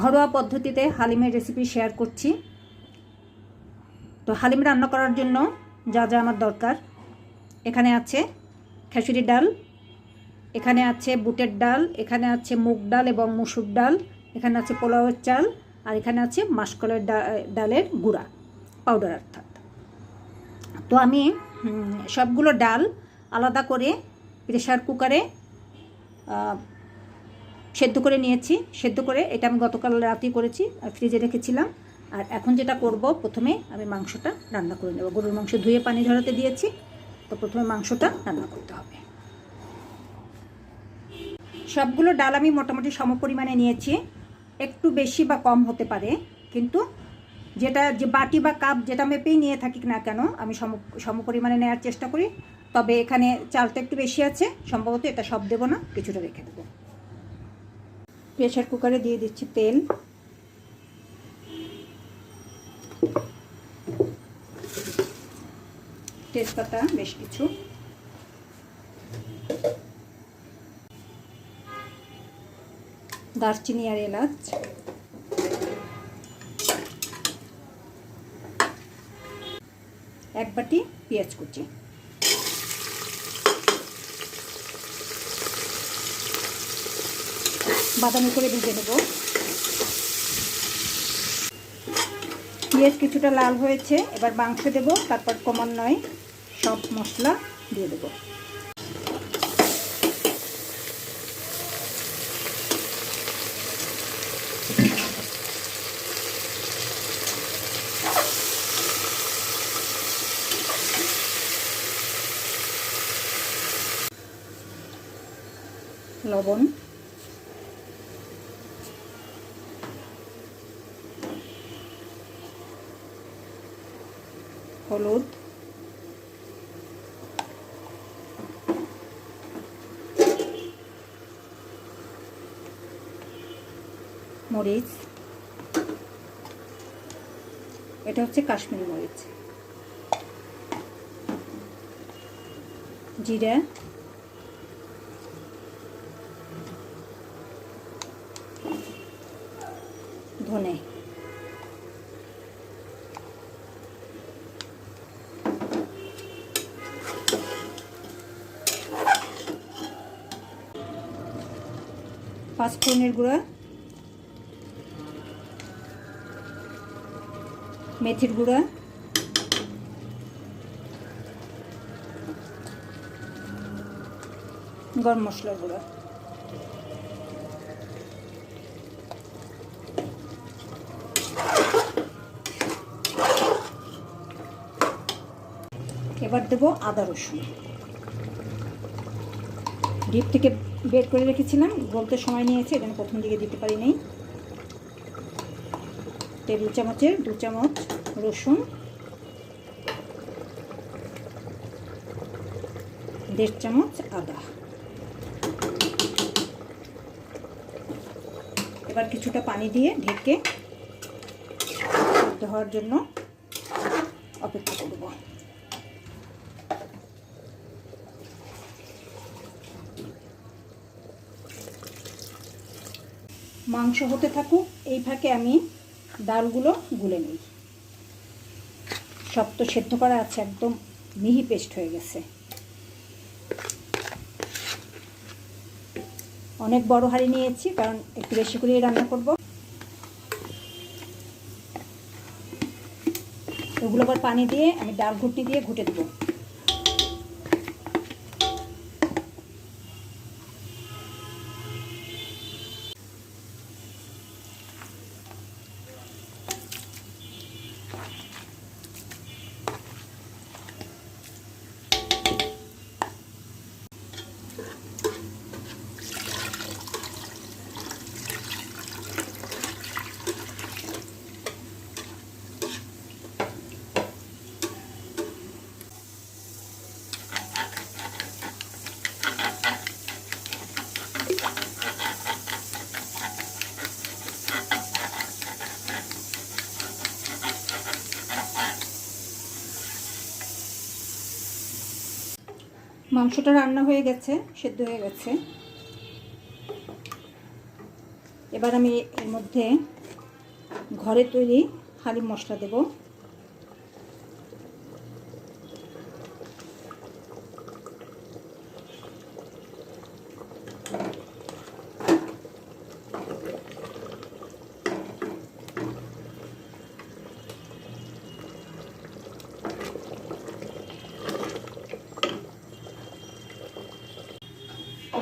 ঘরোয়া পদ্ধতিতে হালিমের recipe share করছি। তো হালিম রান্না করার জন্য যা যা আমার দরকার, এখানে আছে খেসুরি ডাল, এখানে আছে বুটের ডাল, এখানে আছে মুগ ডাল এবং মুসুর ডাল, এখানে আছে পোলাওয়ের চাল, আর এখানে আছে মাসকলের ডালের গুঁড়া পাউডার অর্থাৎ। তো আমি সবগুলো ডাল আলাদা করে প্রেশার কুকারে সেদ্ধ করে নিয়েছি। সেদ্ধ করে এটা আমি গতকাল রাতেই করেছি, আর ফ্রিজে রেখেছিলাম। আর এখন যেটা করব, প্রথমে আমি মাংসটা রান্না করে নেব। গরুর মাংস ধুয়ে পানি ঝরাতে দিয়েছি, তো প্রথমে মাংসটা রান্না করতে হবে। সবগুলো ডাল আমি মোটামুটি সম পরিমাণে নিয়েছি। একটু বেশি বা কম হতে পারে, কিন্তু যেটা, যে বাটি বা কাপ যেটা মেপেই নিয়ে থাকি না কেন, আমি সম সম পরিমাণে নেওয়ার চেষ্টা করি। তবে এখানে চালটা একটু বেশি আছে, সম্ভবত এটা সব দেবো না, কিছুটা রেখে দেবো। প্রেশার কুকারে দিয়ে দিচ্ছি তেল। তেজপাতা বেশ কিছু। দারচিনি আর এলাচ। এক বাটি পেঁয়াজ কুচি। বাদামি করে ভেজে নেব। পেঁয়াজ কিছুটা লাল হয়েছে, এবার মাংস দেব, তারপর ক্রমান্বয়ে সব মশলা দিয়ে দেবো। লবণ হলুদ। মরিচ। এটা হচ্ছে কাশ্মীরি মরিচ। জিরা। ধনে। পাঁচফোড়নের গুঁড়া মেথির গুঁড়া গরম মশলার গুঁড়া। এবার দেবো আদা রসুন। ডিপ থেকে বের করে রেখেছিলাম বলতে সময় নিয়েছে, এখানে প্রথম দিকে দিতে পারি নেই। টেবিল চামচের দু চামচ রসুন, দেড় চামচ আদা। এবার কিছুটা পানি দিয়ে ঢেকে সিদ্ধ হওয়ার জন্য অপেক্ষা করব। মাংস হতে থাকুক, এই ফাঁকে আমি ডালগুলো গুলে নিই। সব তো সেদ্ধ করা আছে, একদম মিহি পেস্ট হয়ে গেছে। অনেক বড় হাঁড়ি নিয়েছি, কারণ একটু বেশি করেই রান্না করব। ওগুলো আবার পানি দিয়ে, আমি ডাল ঘুটনি দিয়ে ঘুটে দেবো। মাংসটা রান্না হয়ে গেছে, সেদ্ধ হয়ে গেছে। এবার আমি এর মধ্যে ঘরে তৈরি হালিম মশলা দেব।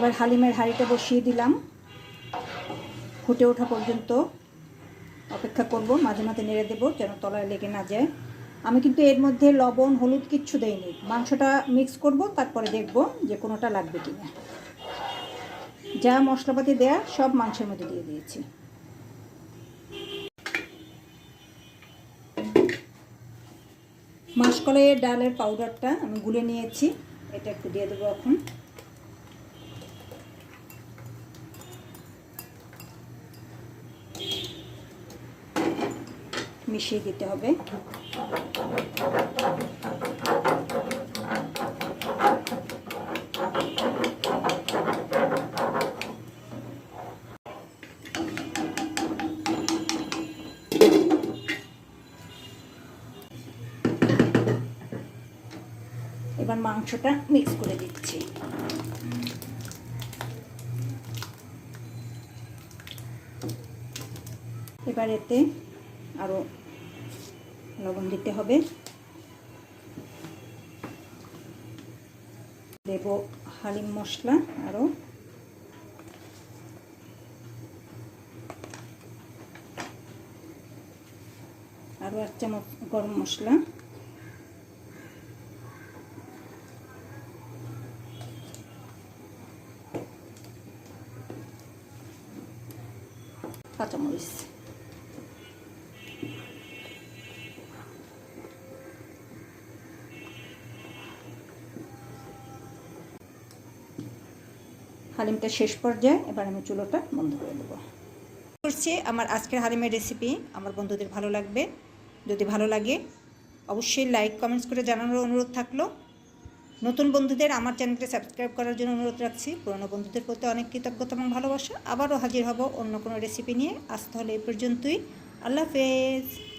এবার হালিমের হাঁড়িটা বসিয়ে দিলাম। ফুটে ওঠা পর্যন্ত অপেক্ষা করব, মাঝে মাঝে নেড়ে দেবো যেন তলায় লেগে না যায়। আমি কিন্তু এর মধ্যে লবণ, হলুদ কিচ্ছু দেইনি। মাংসটা মিক্স করব, তারপরে দেখব যে কোনোটা লাগবে কি না যা মশলাপাতি দেয়া, সব মাংসের মধ্যে দিয়ে দিয়েছি। মাসকলাইয়ের ডালের পাউডারটা আমি গুলে নিয়েছি। এটা একটু দিয়ে দেবো এখন। মিশিয়ে দিতে হবে। এবার মাংসটা মিক্স করে দিচ্ছি। এবার এতে আরও লবণ দিতে হবে। দেব হালিম মশলা আরও আরও এক চামচ গরম মশলা। কাঁচামরিচ। হালিমটা শেষ পর্যায়ে এবার আমি চুলোটা বন্ধ করে দেবো। করছি আমার আজকের হালিমের রেসিপি আমার বন্ধুদের ভালো লাগবে। যদি ভালো লাগে, অবশ্যই লাইক কমেন্টস করে জানানোর অনুরোধ থাকল। নতুন বন্ধুদের আমার চ্যানেলটি সাবস্ক্রাইব করার জন্য অনুরোধ রাখছি। পুরনো বন্ধুদের প্রতি অনেক কৃতজ্ঞতা এবং ভালোবাসা। আবারও হাজির হব অন্য কোনো রেসিপি নিয়ে। আজ তাহলে এই পর্যন্তই। আল্লাহ হাফেজ।